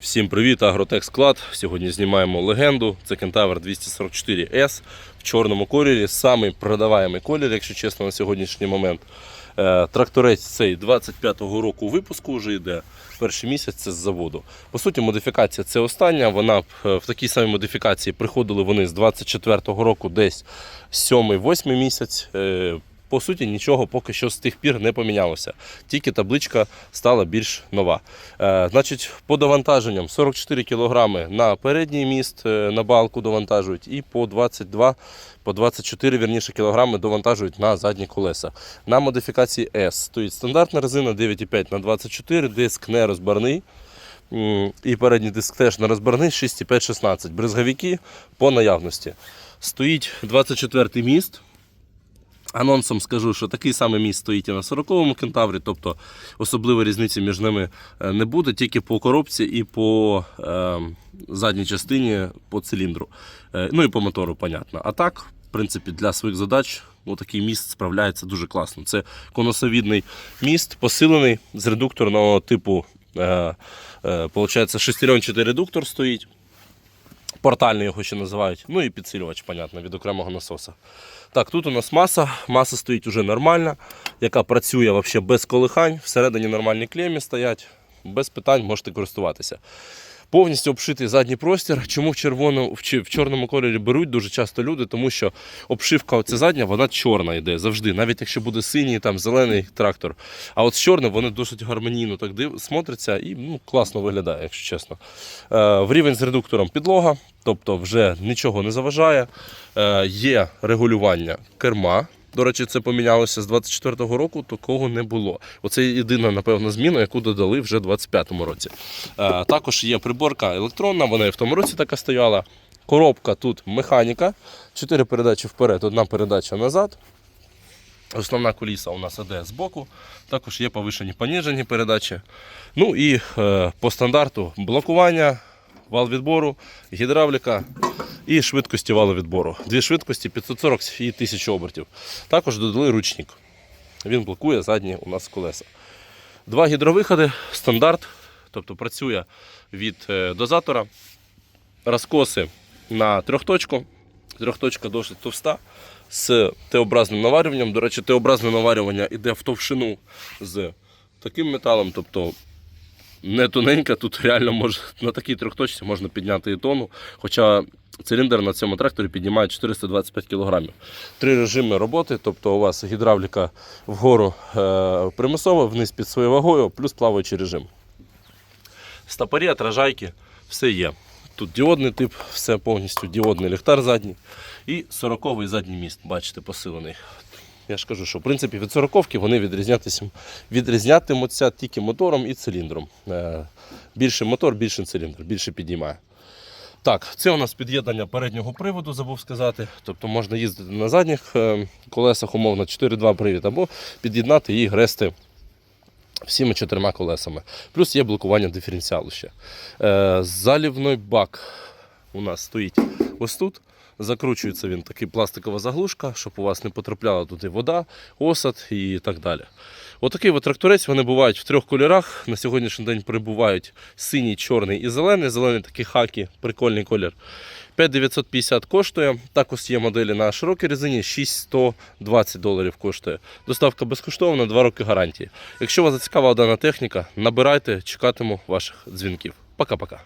Всім привіт, Агротек Склад. Сьогодні знімаємо легенду. Це Кентавр 244S в чорному кольорі. Самий продаваємий колір, якщо чесно, на сьогоднішній момент. Е, Тракторець цей 25-го року випуску вже йде. Перший місяць це з заводу. По суті, модифікація це остання. Вона е, в такій самій модифікації приходили вони з 24-го року, десь 7-8 місяць. По суті, нічого поки що з тих пір не помінялося. Тільки табличка стала більш нова. Е, значить, по довантаженням 44 кг на передній міст е, на балку довантажують, і по 22, по 24 вірніше, кілограми довантажують на задні колеса. На модифікації S стоїть стандартна резина 9,5 на 24, диск не розбарний. І передній диск теж не розбарний 6,5-16. Бризговики по наявності. Стоїть 24 міст. Анонсом скажу, що такий самий міст стоїть і на 40-му кентаврі, тобто особливої різниці між ними е, не буде, тільки по коробці і по е, задній частині по циліндру. Е, ну і по мотору, понятно. А так, в принципі, для своїх задач ну, такий міст справляється дуже класно. Це конусовідний міст, посилений з редукторного типу. Е, е, Получається, шестеренчатий редуктор стоїть. Портальний його ще називають. Ну і підсилювач, понятно, від окремого насоса. Так, тут у нас маса. Маса стоїть уже нормальна, яка працює вообще без колихань. Всередині нормальні клемі стоять. Без питань можете користуватися. Повністю обшитий задній простір. Чому в червоному в, в чорному кольорі беруть дуже часто люди, тому що обшивка оця задня, вона чорна йде завжди, навіть якщо буде синій, там зелений трактор. А от з чорним вони досить гармонійно так див, смотряться і ну, класно виглядає, якщо чесно. Е, в рівень з редуктором підлога, тобто вже нічого не заважає. Е, є регулювання керма. До речі, це помінялося з 24-го року, такого не було. Оце єдина, напевно, зміна, яку додали вже в 25-му році. Е, також є приборка електронна, вона і в тому році така стояла. Коробка тут механіка, 4 передачі вперед, одна передача назад. Основна куліса у нас іде збоку, також є повишені поніжені передачі. Ну і е, по стандарту блокування, вал відбору, гідравліка і швидкості валу відбору. Дві швидкості 540 і 1000 обертів. Також додали ручник. Він блокує задні у нас колеса. Два гідровиходи, стандарт, тобто працює від е, дозатора. Розкоси на трьохточку. Трьохточка досить товста з Т-образним наварюванням. До речі, Т-образне наварювання йде в товщину з таким металом, тобто не тоненька, тут реально може, на такій трьохточці можна підняти і тонну. Хоча циліндр на цьому тракторі піднімає 425 кг. Три режими роботи, тобто у вас гідравліка вгору е, примусова, вниз під своєю вагою, плюс плаваючий режим. Стопорі, отражайки, все є. Тут діодний тип, все повністю діодний ліхтар задній. І 40-й задній міст, бачите, посилений. Я ж кажу, що в принципі від 40-ки вони відрізнятимуться тільки мотором і циліндром. Е, Більший мотор, більший циліндр, більше підіймає. Так, це у нас під'єднання переднього приводу, забув сказати. Тобто можна їздити на задніх е, колесах, умовно 4-2 привід, або під'єднати і грести всіми чотирма колесами. Плюс є блокування диференціалу ще. Е, залівний бак у нас стоїть ось тут. Закручується він такий пластикова заглушка, щоб у вас не потрапляла туди вода, осад і так далі. Отакий от тракторець вони бувають в трьох кольорах. На сьогоднішній день прибувають синій, чорний і зелений. Зелений такий хакі, прикольний колір. 5950 коштує. Також є моделі на широкій резині 6120 доларів коштує. Доставка безкоштовна, 2 роки гарантії. Якщо вас зацікавила дана техніка, набирайте, чекатиму ваших дзвінків. Пока-пока.